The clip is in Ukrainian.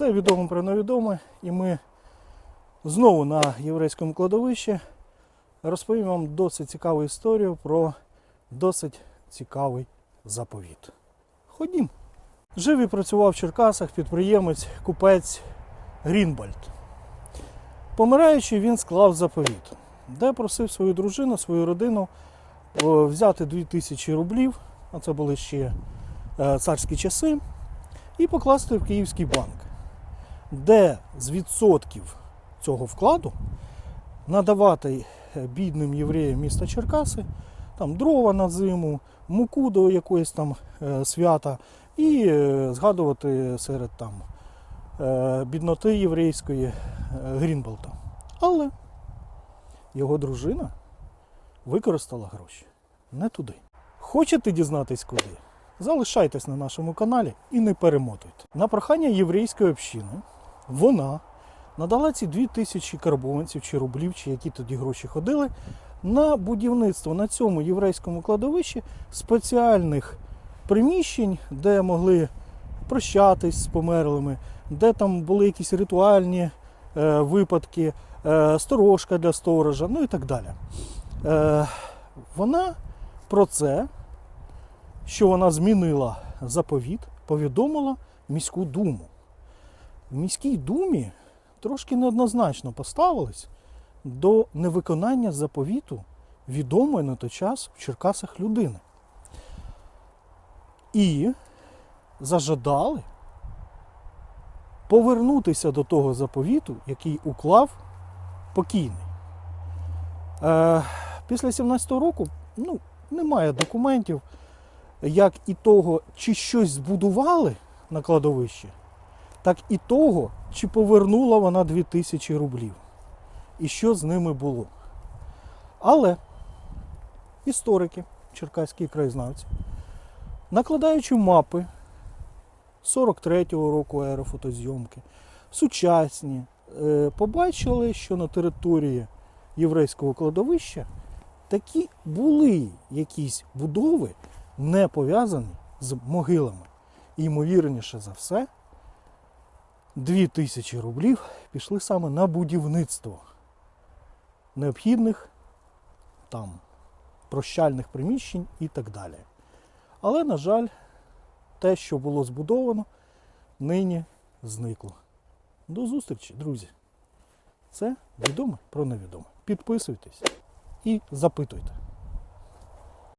Це відомо про невідоме, і ми знову на єврейському кладовищі розповім вам досить цікаву історію про досить цікавий заповіт. Ходім. Жив і працював в Черкасах підприємець, купець Грінбальд. Помираючи, він склав заповіт, де просив свою дружину, свою родину взяти 2000 рублів, а це були ще е, царські часи, і покласти в Київський банк, де з відсотків цього вкладу надавати е, бідним євреям міста Черкаси там дрова на зиму, муку до якоїсь там е, свята і е, згадувати серед там бідноти єврейської Грінболта. Але його дружина використала гроші не туди. Хочете дізнатись куди? Залишайтесь на нашому каналі і не перемотуйте. На прохання єврейської общини вона надала ці 2000 карбованців чи рублів, чи які тоді гроші ходили, на будівництво на цьому єврейському кладовищі спеціальних приміщень, де могли прощатись з померлими, де там були якісь ритуальні е, випадки, е, сторожка для сторожа, ну і так далі. Е, вона про це, що вона змінила заповіт, повідомила міську думу. В міській думі трошки неоднозначно поставились до невиконання заповіту відомої на той час в Черкасах людини. І зажадали повернутися до того заповіту, який уклав покійний. Е, після 17-го року ну, немає документів, як і того, чи щось збудували на кладовищі, так і того, чи повернула вона 2000 рублів. І що з ними було. Але історики, черкаські краєзнавці, накладаючи мапи 43-го року аерофотозйомки, сучасні, е, побачили, що на території єврейського кладовища такі були якісь будови, не пов'язані з могилами. І ймовірніше за все, 2000 рублів пішли саме на будівництво необхідних там прощальних приміщень і так далі. Але, на жаль, те, що було збудовано, нині зникло. До зустрічі, друзі. Це відоме про невідоме. Підписуйтесь і запитуйте.